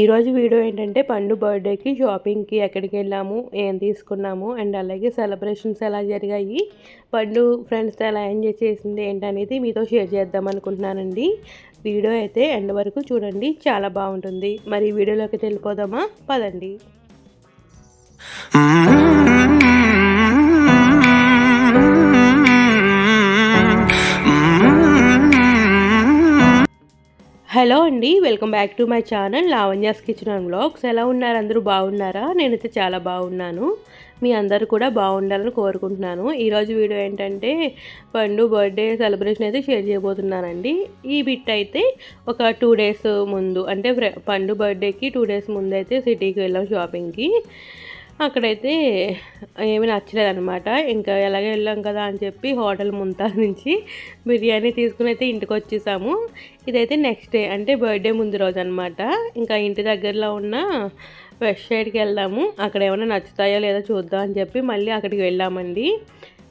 ఈరోజు వీడియో ఏంటంటే పండు బర్త్డేకి షాపింగ్కి ఎక్కడికి వెళ్ళాము ఏం తీసుకున్నాము అండ్ అలాగే సెలబ్రేషన్స్ ఎలా జరిగాయి పండు ఫ్రెండ్స్తో ఎలా ఎంజాయ్ చేసింది ఏంటనేది మీతో షేర్ చేద్దాం అనుకుంటున్నానండి. వీడియో అయితే ఎండ్ వరకు చూడండి చాలా బాగుంటుంది. మరి వీడియోలోకి వెళ్ళిపోదామా? పదండి. హలో అండి welcome back to my channel Lavanya's kitchen and blogs ఎలా ఉన్నారు? అందరూ బాగున్నారా? నేనైతే చాలా బాగున్నాను. మీ అందరు కూడా బాగుండాలని కోరుకుంటున్నాను. ఈరోజు వీడియో ఏంటంటే పండు బర్త్డే సెలబ్రేషన్ అయితే షేర్ చేయబోతున్నానండి. ఈ బిట్ అయితే ఒక టూ డేస్ ముందు అంటే పండు బర్త్డేకి టూ డేస్ ముందు అయితే సిటీకి వెళ్ళాం షాపింగ్కి. అక్కడైతే ఏమీ నచ్చలేదనమాట ఇంకా ఎలాగ వెళ్ళాం కదా అని చెప్పి హోటల్ ముంతా నుంచి బిర్యానీ తీసుకుని అయితే ఇంటికి వచ్చేసాము. ఇదైతే నెక్స్ట్ డే అంటే బర్త్డే ముందు రోజు అనమాట ఇంకా ఇంటి దగ్గరలో ఉన్న వెస్ట్ సైడ్కి వెళ్దాము. అక్కడ ఏమైనా నచ్చుతాయో లేదో చూద్దాం అని చెప్పి మళ్ళీ అక్కడికి వెళ్ళామండి.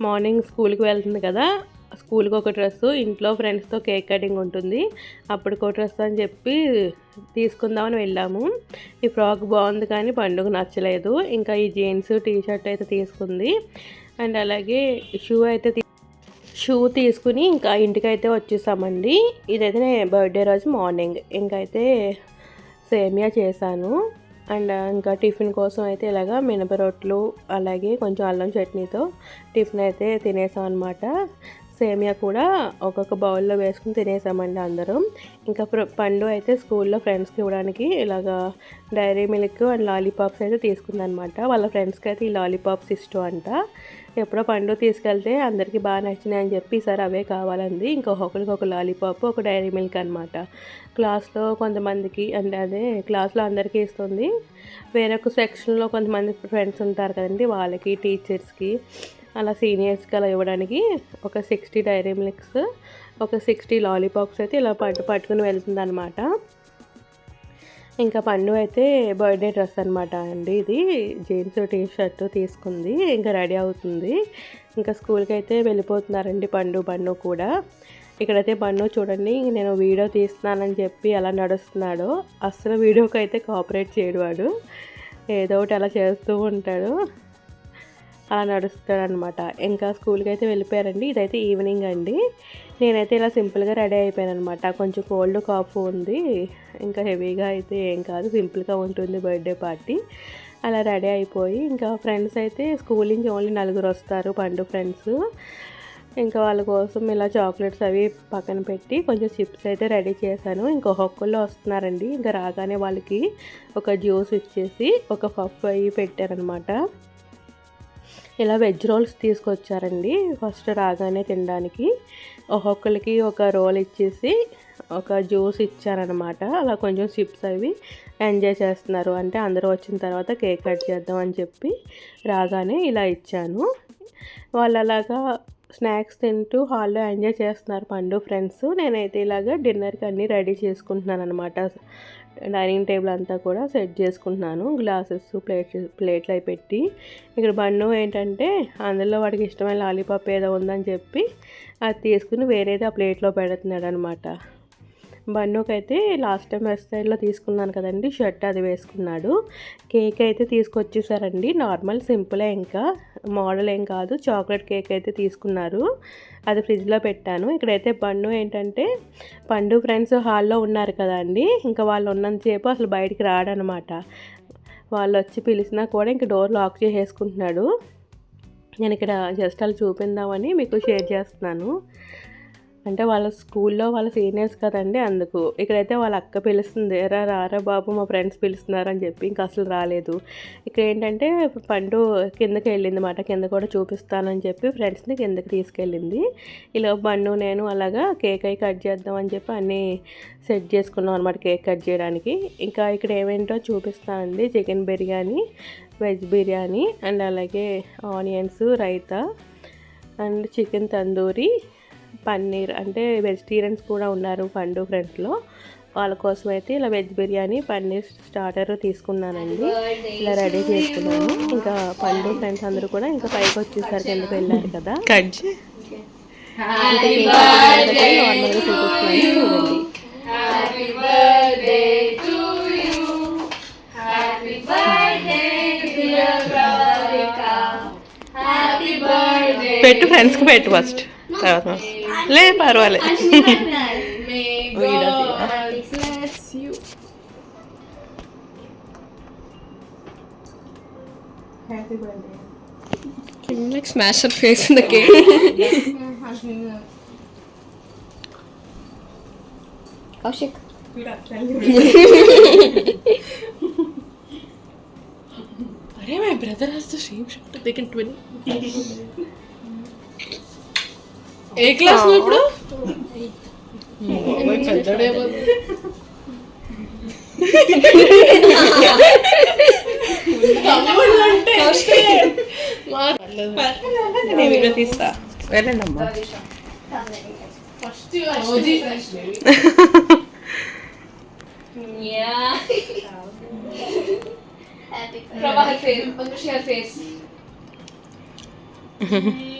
మార్నింగ్ స్కూల్కి వెళ్తుంది కదా. స్కూల్కి ఒక డ్రెస్సు ఇంట్లో ఫ్రెండ్స్తో కేక్ కటింగ్ ఉంటుంది. అప్పుడు ఒక డ్రెస్ అని చెప్పి తీసుకుందామని వెళ్ళాము. ఈ ఫ్రాక్ బాగుంది కానీ పండుగ నచ్చలేదు. ఇంకా ఈ జీన్స్ టీ షర్ట్ అయితే తీసుకుంది. అండ్ అలాగే షూ అయితే షూ తీసుకుని ఇంకా ఇంటికైతే వచ్చేసామండి. ఇదైతే నేను బర్త్డే రోజు మార్నింగ్. ఇంకైతే సేమియా చేశాను. అండ్ ఇంకా టిఫిన్ కోసం అయితే ఇలాగా మినపరొట్లు అలాగే కొంచెం అల్లం చట్నీతో టిఫిన్ అయితే తినేసాం అనమాట సేమియా కూడా ఒక్కొక్క బౌల్లో వేసుకుని తినేసామండి అందరం. ఇంకా పండు అయితే స్కూల్లో ఫ్రెండ్స్కి ఇవ్వడానికి ఇలాగా డైరీ మిల్క్ అండ్ లాలీపాప్స్ అయితే తీసుకుందనమాట. వాళ్ళ ఫ్రెండ్స్కి అయితే ఈ లాలీపాప్స్ ఇష్టం అంట. ఎప్పుడో పండు తీసుకెళ్తే అందరికీ బాగా నచ్చినాయి అని చెప్పి ఈసారి అవే కావాలంది. ఇంకొకరికి ఒక లాలీపాప్ ఒక డైరీ మిల్క్ అనమాట. క్లాస్లో కొంతమందికి అంటే అదే క్లాస్లో అందరికీ ఇస్తుంది. వేరొక సెక్షన్లో కొంతమంది ఫ్రెండ్స్ ఉంటారు కదండి వాళ్ళకి టీచర్స్కి. అలా సీనియర్స్కి అలా ఇవ్వడానికి ఒక సిక్స్టీ డైరీ మిల్క్స్ ఒక సిక్స్టీ లాలీపాప్స్ అయితే ఇలా పట్టు పట్టుకుని వెళ్తుంది అనమాట ఇంకా పండు అయితే బర్త్డే డ్రెస్ అనమాట అండి ఇది. జీన్స్ టీ షర్ట్ తీసుకుంది. ఇంకా రెడీ అవుతుంది. ఇంకా స్కూల్కి అయితే వెళ్ళిపోతున్నారండి పండు పండు కూడా. ఇక్కడైతే పండు చూడండి నేను వీడియో తీస్తున్నానని చెప్పి ఎలా నడుస్తున్నాడో. అస్సలు వీడియోకి అయితే కోఆపరేట్ చేయడు వాడు. ఏదో ఒకటి అలా చేస్తూ ఉంటాడు. అలా నడుస్తాడనమాట. ఇంకా స్కూల్కి అయితే వెళ్ళిపోయారండి. ఇదైతే ఈవినింగ్ అండి. నేనైతే ఇలా సింపుల్గా రెడీ అయిపోయాను అనమాట కొంచెం కోల్డ్ కాఫ్ ఉంది. ఇంకా హెవీగా అయితే ఏం కాదు. సింపుల్గా ఉంటుంది బర్త్డే పార్టీ. అలా రెడీ అయిపోయి ఇంకా ఫ్రెండ్స్ అయితే స్కూల్ నుంచి ఓన్లీ నలుగురు వస్తారు పండు ఫ్రెండ్స్. ఇంకా వాళ్ళ కోసం ఇలా చాక్లెట్స్ అవి పక్కన పెట్టి కొంచెం చిప్స్ అయితే రెడీ చేశాను. ఇంకా ఒక్కొక్కళ్ళు వస్తున్నారండి. ఇంకా రాగానే వాళ్ళకి ఒక జ్యూస్ ఇచ్చేసి ఒక పఫ్ అవి పెట్టారనమాట. ఇలా వెజ్ రోల్స్ తీసుకొచ్చారండి. ఫస్ట్ రాగానే తినడానికి. ఒక్కొక్కరికి ఒక రోల్ ఇచ్చేసి ఒక జ్యూస్ ఇచ్చారనమాట అలా కొంచెం చిప్స్ అవి ఎంజాయ్ చేస్తున్నారు. అంటే అందరూ వచ్చిన తర్వాత కేక్ కట్ చేద్దాం అని చెప్పి రాగానే ఇలా ఇచ్చాను. వాళ్ళు అలాగా స్నాక్స్ తింటూ హాల్లో ఎంజాయ్ చేస్తున్నారు పండు ఫ్రెండ్స్. నేనైతే ఇలాగ డిన్నర్కి అన్నీ రెడీ చేసుకుంటున్నాను అనమాట డైనింగ్ టేబుల్ అంతా కూడా సెట్ చేసుకుంటున్నాను. గ్లాసెస్ ప్లేట్ ప్లేట్లు అవి పెట్టి. ఇక్కడ బన్ను ఏంటంటే అందులో వాడికి ఇష్టమైన లాలీపాప్ ఏదో ఉందని చెప్పి అది తీసుకుని వేరేది ఆ ప్లేట్లో పెడుతున్నాడు అనమాట బన్నుకైతే లాస్ట్ టైం వెస్ట్ సైడ్లో తీసుకున్నాను కదండి షర్ట్ అది వేసుకున్నాడు. కేక్ అయితే తీసుకొచ్చేసారండి నార్మల్ సింపులే ఇంకా. మోడల్ ఏం కాదు చాక్లెట్ కేక్ అయితే తీసుకున్నారు. అది ఫ్రిడ్జ్లో పెట్టాను. ఇక్కడైతే పండు ఏంటంటే పండు ఫ్రెండ్స్ హాల్లో ఉన్నారు కదండి ఇంకా వాళ్ళు ఉన్నంతసేపు అసలు బయటికి రాడనమాట. వాళ్ళు వచ్చి పిలిచినా కూడా ఇంక డోర్ లాక్ చేసేసుకుంటున్నాడు. నేను ఇక్కడ జస్ట్ అలా చూపిందామని మీకు షేర్ చేస్తున్నాను. అంటే వాళ్ళ స్కూల్లో వాళ్ళ సీనియర్స్ కదండి అందుకు. ఇక్కడైతే వాళ్ళ అక్క పిలుస్తుంది రా రారా బాబు మా ఫ్రెండ్స్ పిలుస్తున్నారని చెప్పి ఇంకా అసలు రాలేదు. ఇక్కడ ఏంటంటే పండు కిందకి వెళ్ళింది మాట కింద కూడా చూపిస్తానని చెప్పి ఫ్రెండ్స్ని కిందకి తీసుకెళ్ళింది. ఇలా పండు నేను అలాగా కేక్ అయి కట్ చేద్దామని చెప్పి అన్నీ సెట్ చేసుకున్నాం అనమాట కేక్ కట్ చేయడానికి. ఇంకా ఇక్కడ ఏమేంటో చూపిస్తానండి. Chicken biryani veg biryani and అలాగే onions raita and chicken tandoori paneer అంటే వెజిటేరియన్స్ కూడా ఉన్నారు పండు ఫ్రెండ్స్లో. వాళ్ళ కోసం అయితే ఇలా వెజ్ బిర్యానీ పన్నీర్ స్టార్టర్ తీసుకున్నానండి. ఇలా రెడీ చేసుకున్నాను. ఇంకా పండు ఫ్రెండ్స్ అందరూ కూడా ఇంకా పైకి వచ్చేసరికి ఎందుకు వెళ్ళారు కదా. పెట్టు ఫ్రెండ్స్కి పెట్టు ఫస్ట్ తర్వాత Can you like smash her face in the cake. Kaushik. Are my brother has the same shirt? They can twin. ఏ క్లాస్ నువ్వు ఇప్పుడు? తీస్తా వెళ్ళండి అమ్మా Yeah.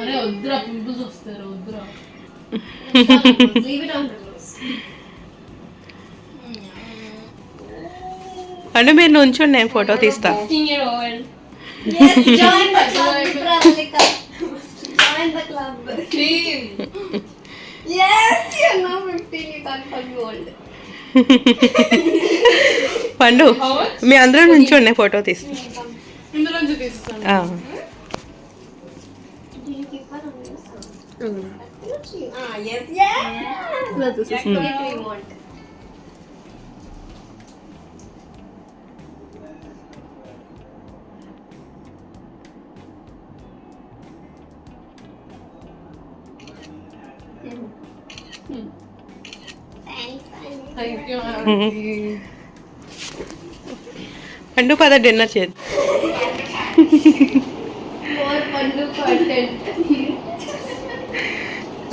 అరే వద్దురా పింపుల్స్ వస్తారు వద్దురా. అంటే మీరు నుంచోండి నేను ఫోటో తీస్తా 15 year old. Yes, join the club, Pravalika. Join the club. Clean. Yes, you're now 15, you can't call me old. పండు మీ అందరూ నుంచోండి ఫోటో తీస్తా పండు పద డిన్నర్ చేద్దాం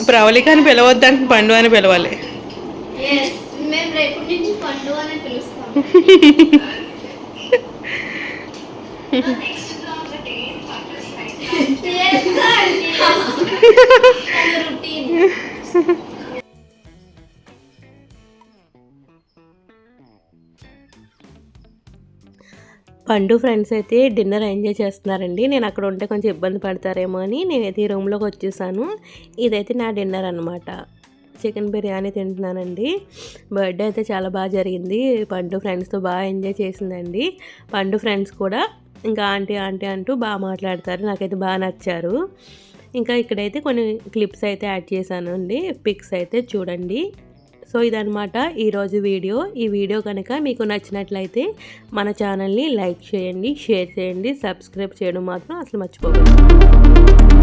ప్రవళిక అని పిలవద్దంటే పండు అని పిలవాలి. Yes, పండు ఫ్రెండ్స్ అయితే డిన్నర్ ఎంజాయ్ చేస్తున్నారండి. నేను అక్కడ ఉంటే కొంచెం ఇబ్బంది పడతారేమో అని నేనైతే ఈ రూమ్లోకి వచ్చేసాను. ఇదైతే నా డిన్నర్ అనమాట చికెన్ బిర్యానీ తింటున్నానండి. బర్త్డే అయితే చాలా బాగా జరిగింది. పండు ఫ్రెండ్స్తో బాగా ఎంజాయ్ చేసిందండి. పండు ఫ్రెండ్స్ కూడా ఇంకా ఆంటీ ఆంటీ అంటూ బాగా మాట్లాడతారు. నాకైతే బాగా నచ్చారు. ఇంకా ఇక్కడైతే కొన్ని క్లిప్స్ అయితే యాడ్ చేశాను అండి పిక్స్ అయితే చూడండి. సో ఇదనమాట ఈరోజు వీడియో. ఈ వీడియో కనుక మీకు నచ్చినట్లయితే మన ఛానల్ని లైక్ చేయండి షేర్ చేయండి సబ్స్క్రైబ్ చేయడం మాత్రం అసలు మర్చిపోకండి.